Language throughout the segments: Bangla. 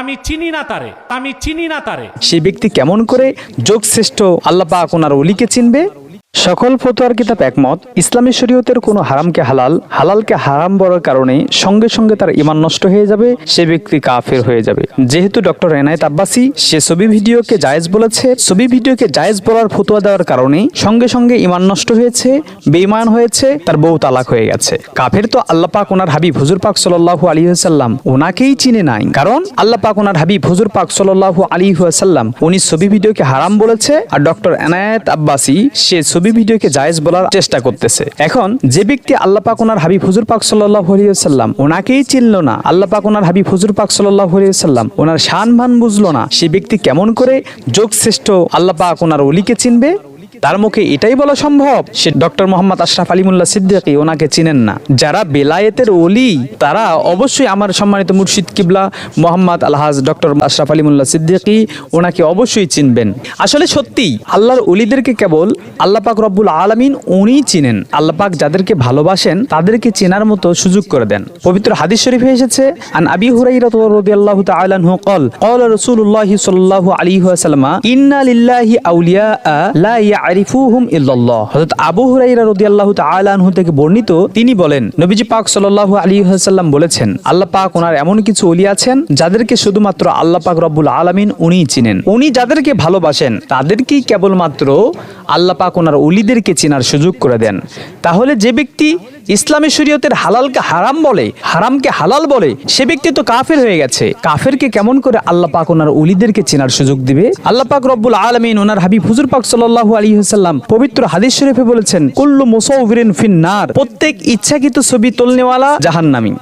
আমি চিনি না তারে, আমি চিনি না তারে। সে ব্যক্তি কেমন করে যোগ শ্রেষ্ঠ পাক ওনার অলিকে চিনবে? সকল ফতোয়ার কিতাব একমত, ইসলামী শরীয়তের কোনো হারামকে হালাল, হালালকে হারাম বলার কারণে সঙ্গে সঙ্গে তার ইমান নষ্ট হয়ে যাবে, সে ব্যক্তি কাফের হয়ে যাবে। যেহেতু ডক্টর এনায়েত আব্বাসি সে ছবি ভিডিওকে জায়েজ বলেছে, ছবি ভিডিওকে জায়েজ বলার ফতোয়া দেওয়ার কারণে সঙ্গে সঙ্গে ইমান নষ্ট হয়েছে, বেঈমান হয়েছে, তার বউ তালাক হয়ে গেছে। কাফের তো আল্লাহ পাক ওনার হাবিব হুজুর পাক সাল্লাল্লাহু আলী সাল্লাম ওনাকেই চিনে নাই। কারণ আল্লাহ পাক ওনার হাবিব হুজুর পাক সাল্লাল্লাহু আলী সাল্লাম উনি ছবি ভিডিওকে হারাম বলেছে, আর ডক্টর এনায়েত আব্বাসি সে ছবি ভিডিওকে জায়েজ বলার চেষ্টা করতেছে। এখন যে ব্যক্তি আল্লাহ পাক ওনার হাবিব হুজুর পাক সাল্লাম ওনাকেই চিনল না, আল্লাহ পাক ওনার হাবিব হুজুর পাক সাল্লাম ওনার শান ভান বুঝলো না, সে ব্যক্তি কেমন করে যোগশ্রেষ্ঠ আল্লাহ পাক ওনার অলিকে চিনবে? তার মুখে এটাই বলা সম্ভব, সে ডক্টর মোহাম্মদ আশরাফ আলিমুল্লাহ সিদ্দিকি ওনাকে চিনেন না। যারা বেলায়েতের ওলি, তারা অবশ্যই আমার সম্মানিত মুর্শিদ কিবলা মোহাম্মদ আলহাজ ডক্টর আশরাফ আলিমুল্লাহ সিদ্দিকি ওনাকে অবশ্যই চিনবেন। আসলে সত্যি আল্লাহর অলিদেরকে কেবল আল্লাপাক রব্বুল আলমিন উনিই চিনেন। আল্লাপাক যাদেরকে ভালোবাসেন, তাদেরকে চেনার মতো সুযোগ করে দেন। পবিত্র হাদিস শরীফে এসেছে, আন আবি হুরাইরাত রাদিয়াল্লাহু তাআলা আনহু কল কল রাসূলুল্লাহ সাল্লাল্লাহু আলাইহি ওয়াসাল্লাম, ইন্না লিল্লাহি আউলিয়া লা ইয়া আরিফুহুম ইল্লাল্লাহ। হযরত আবু হুরাইরা রাদিয়াল্লাহু তাআলা আনহু থেকে বর্ণিত, তিনি বলেন, নবীজি পাক সাল্লাল্লাহু আলাইহি ওয়াসাল্লাম বলেছেন, আল্লাহ পাক ওনার এমন কিছু ওলি আছেন যাদেরকে শুধুমাত্র আল্লাহ পাক রব্বুল আলামিন উনিই চিনেন। উনি যাদেরকে ভালোবাসেন, তাদেরকেই কেবলমাত্র আল্লাহ পাক ওনার ওলিদেরকে চেনার সুযোগ করে দেন। তাহলে যে ব্যক্তি ইসলামী শরীয়তের হালালকে হারাম বলে, হারামকে হালাল বলে সে ব্যক্তি তো কাফের হয়ে গেছে। কাফেরকে কেমন করে আল্লাহ পাক ওনার উলিদেরকে চেনার সুযোগ দিবে? আল্লাহ পাক রব্বুল আলমিন ওনার হাবিব হুজুর পাক সাল্লাহ আলী হোসাল্লাম পবিত্র হাদিস শরীফে বলেছেন, কুল্লু মুসাউবিরিন ফিন্নার প্রত্যেক ইচ্ছাকৃত ছবি তোলনেওয়ালা জাহান্নামী।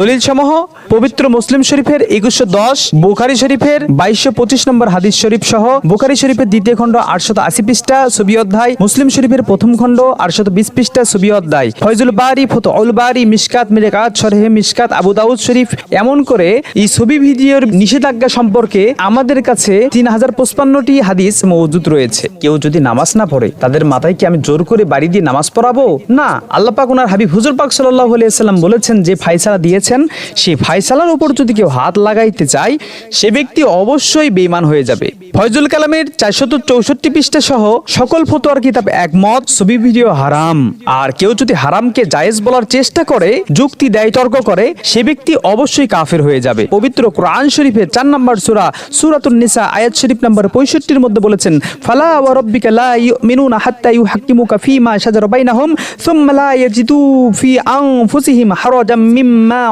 দলিল সমূহ পবিত্র মুসলিম শরীফের একুশশো দশ, বুখারি শরীফের বাইশশো পঁচিশ নম্বর হাদিস শরীফ সহ বুখারি শরীফের দ্বিতীয় খণ্ড আটশত আশি পৃষ্ঠা ছবি অধ্যায়, মুসলিম শরীফের প্রথম খণ্ড আটশত বিশ পৃষ্ঠা ছবি অধ্যায়। ফয়জুল বারি ফত উল বারি মিসকাত মিরেকাত, সরহে মিসকাত আবু দাউদ শরীফ এমন করে এই ছবি ভিডিওর নিষেধাজ্ঞা সম্পর্কে আমাদের কাছে তিন হাজার পঁচপান্নটি হাদিস মজুদ রয়েছে। কেউ যদি নামাজ না পড়ে, তাদের মাথায় কি আমি জোর করে বাড়ি দিয়ে নামাজ পড়াবো? না, আল্লাহ পাক ওনার হাবিব হুজুর পাক সাল্লাহ সাল্লাম বলেছেন যে ফাইসালা দিয়েছেন সেই ফাইসালার উপর যদি কেউ হাত লাগাইতে চায়, সে ব্যক্তি অবশ্যই বেইমান হয়ে যাবে। ফয়জুল কালামের চারশত চৌষট্টি পৃষ্ঠা সহ সকল ফতোয়ার কিতাব একমত, ছবি, ভিডিও হারাম। আর কেউ যদি হারামকে জায়েজ বলার চেষ্টা করে, যুক্তি, দেয় তর্ক করে, সে ব্যক্তি অবশ্যই কাফের হয়ে যাবে। পবিত্র কোরআন শরীফের চার নম্বর সুরা, সূরাতুন নিসা, আয়াত শরীফ নম্বর পঁয়ষট্টির মধ্যে বলেছেন, ফালা ওয়া রাব্বিকা লা ইউমিনুনা হাত্তা ইউহাক্কিমুকা ফীমা শাজারা বাইনাহুম, সুম্মা লা ইয়াজিদু ফি আনফুসিহিম হারাজাম মিম্মা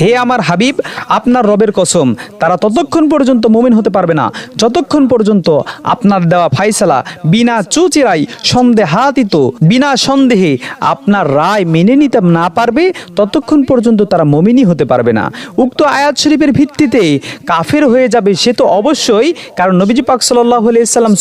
হে আমার হাবিব, আপনার রবের কসম, তারা ততক্ষণ পর্যন্ত হতে পারবে না। যতক্ষণ পর্যন্ত আপনার দেওয়া ফাইসালা বিনা চুচিরাই বিনা সন্দেহে আপনার রায় মেনে নিতে না পারবে, ততক্ষণ পর্যন্ত তারা মমিনই হতে পারবে না। উক্ত আয়াত শরীফের ভিত্তিতে কাফের হয়ে যাবে সে তো অবশ্যই, কারণ নবীজি পাক সাল্লাহ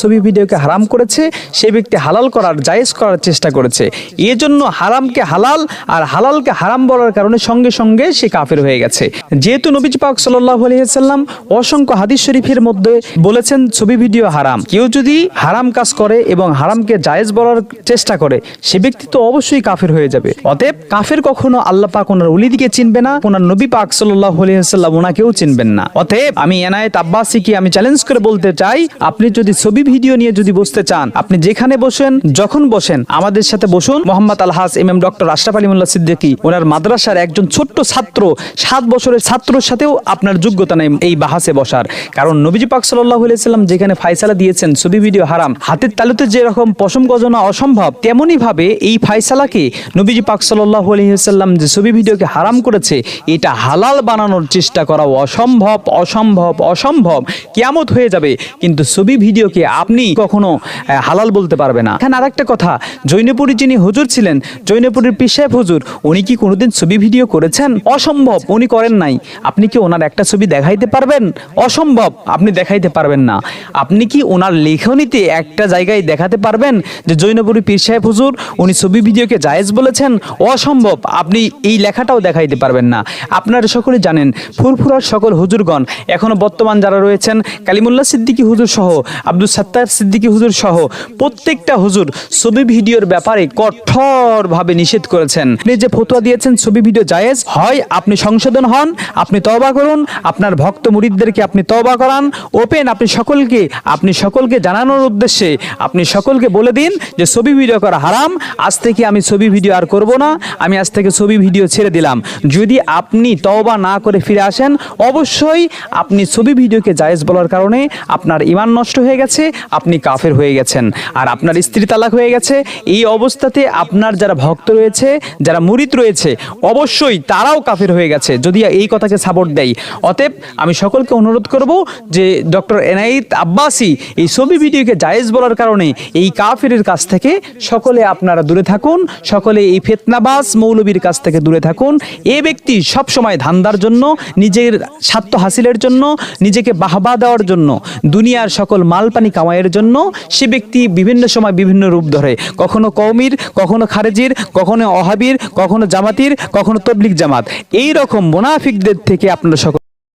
ছবি ভিডিওকে হারাম করেছে, সে ব্যক্তি হালাল করার, জায়েজ করার চেষ্টা করেছে। এজন্য হারামকে হালাল আর হালালকে হারাম বলার কারণে সঙ্গে সঙ্গে সে কাফের হয়ে গেছে। যেহেতু নবীজি পাক সাল্লাহ সাল্লাম অসংখ্য হাদিস শরীফের মধ্যে বলেছেন, ছবি, ভিডিও হারাম। কেউ যদি হারাম কাজ করে এবং হারামকে জায়েজ বলার চেষ্টা করে, সে ব্যক্তি তো অবশ্যই কাফের হয়ে যাবে। অতএব কাফের কখনো আল্লাহ পাক ওনার উলিদিকে চিনবে না, ওনার নবী পাক সাল্লাহ সাল্লাম ওনাকেও চিনবেন না। অতএব আমি এনায়েত আব্বাসিকে আমি চ্যালেঞ্জ করে বলতে চাই, আপনি যদি ছবি, ভিডিও নিয়ে যদি বসতে চান, আপনি যেখানে বসেন, যখন বসেন, আমাদের সাথে বসুন। Mohammad Alhaj M M doctor Ashraf Ali Siddiqui ওনার মাদ্রাসার একজন ছোট্ট ছাত্র, সাত বছরের ছাত্রের সাথেও আপনার যোগ্যতা নেই এই বাহাসে বসার। কারণ নবীজি পাক সাল্লাহ সাল্লাম যেখানে ফাইসালা দিয়েছেন, ছবি, ভিডিও, হারাম, হাতের তালুতে যেরকম পশম গজনা অসম্ভব তেমনই ভাবে এই ফাইসালাকে নবীজি পাক সাল্লাহ সাল্লাম যে ছবি, ভিডিওকে হারাম করেছে, এটা হালাল বানানোর চেষ্টা করা অসম্ভব অসম্ভব অসম্ভব। কেয়ামত হয়ে যাবে, কিন্তু ছবি, ভিডিওকে আপনি কখনো হালাল বলতে পারবে না। এখানে আরেকটা কথা, জৈনপুরী যিনি হুজুর ছিলেন, জৈনপুরীর পিসাহেব হুজুর উনি কি কোনোদিন ছবি ভিডিও করেছেন? অসম্ভব, উনি করেন নাই। আপনি কি ওনার একটা ছবি দেখাইতে পারবেন? অসম্ভব, আপনি দেখাইতে পারবেন না। আপনি কি ওনার লেখনীতে একটা জায়গায় দেখাতে পারবেন যে জৈনপুরী পীর সাহেব হুজুর, উনি ছবি ভিডিওকে জায়েজ বলেছেন? অসম্ভব, আপনি এই লেখাটাও দেখাইতে পারবেন না। আপনারা সকলে জানেন, ফুরফুরার সকল হুজুরগণ, এখনও বর্তমান যারা রয়েছেন, কালিমুল্লাহ সিদ্দিকী হুজুর সহ, আব্দুল সাত্তার সিদ্দিকী হুজুর সহ, প্রত্যেকটা হুজুর ছবি ভিডিওর ব্যাপারে কঠোরভাবে নিষেধ করেছেন। যে ফতোয়া দিয়েছেন ছবি ভিডিও জায়েজ হয়, আপনি সংশোধন হন, আপনি তওবা করুন, আপনার ভক্ত মুরিদদেরকে আপনি তওবা করান, ওপেন আপনি সকলকে আপনি সকলকে জানানোর উদ্দেশ্যে আপনি সকলকে বলে দিন যে ছবি ভিডিও করা হারাম, আজ থেকে আমি ছবি ভিডিও আর করব না, আমি আজ থেকে ছবি ভিডিও ছেড়ে দিলাম। যদি আপনি তওবা না করে ফিরে আসেন, অবশ্যই আপনি ছবি ভিডিওকে জায়েজ বলার কারণে আপনার ইমান নষ্ট হয়ে গেছে, আপনি কাফের হয়ে গেছেন। আর আপনার স্ত্রী তালাক হয়ে গেছে, এই অবস্থাতে আপনার যারা ভক্ত রয়েছে, যারা মুরিদ রয়েছে, অবশ্যই তারাও কাফের হয়ে গেছে, যদি এই কথাকে সাপোর্ট দেয়। অতএব আমি সকলকে অনুরোধ করব যে ডক্টর এনায়েত আব্বাসি এই ছবি ভিডিওকে জায়েজ বলার কারণে এই কাফেরের কাছ থেকে সকলে আপনারা দূরে থাকুন, সকলে এই ফেতনাবাজ মৌলবীর কাছ থেকে দূরে থাকুন। এ ব্যক্তি সব সময় ধান্দার জন্য, নিজের স্বার্থ হাসিলের জন্য, নিজেকে বাহবা দেওয়ার জন্য, দুনিয়ার সকল মালপানি কামাইয়ের জন্য, সে ব্যক্তি বিভিন্ন সময় বিভিন্ন রূপ ধরে। কখনো কৌমির কখনো খারেজির, কখনো অহাবির কখনো জামাতির কখনো তবলিক জামাত। এই রকম মোনাফিকদের থেকে আপনারা সকল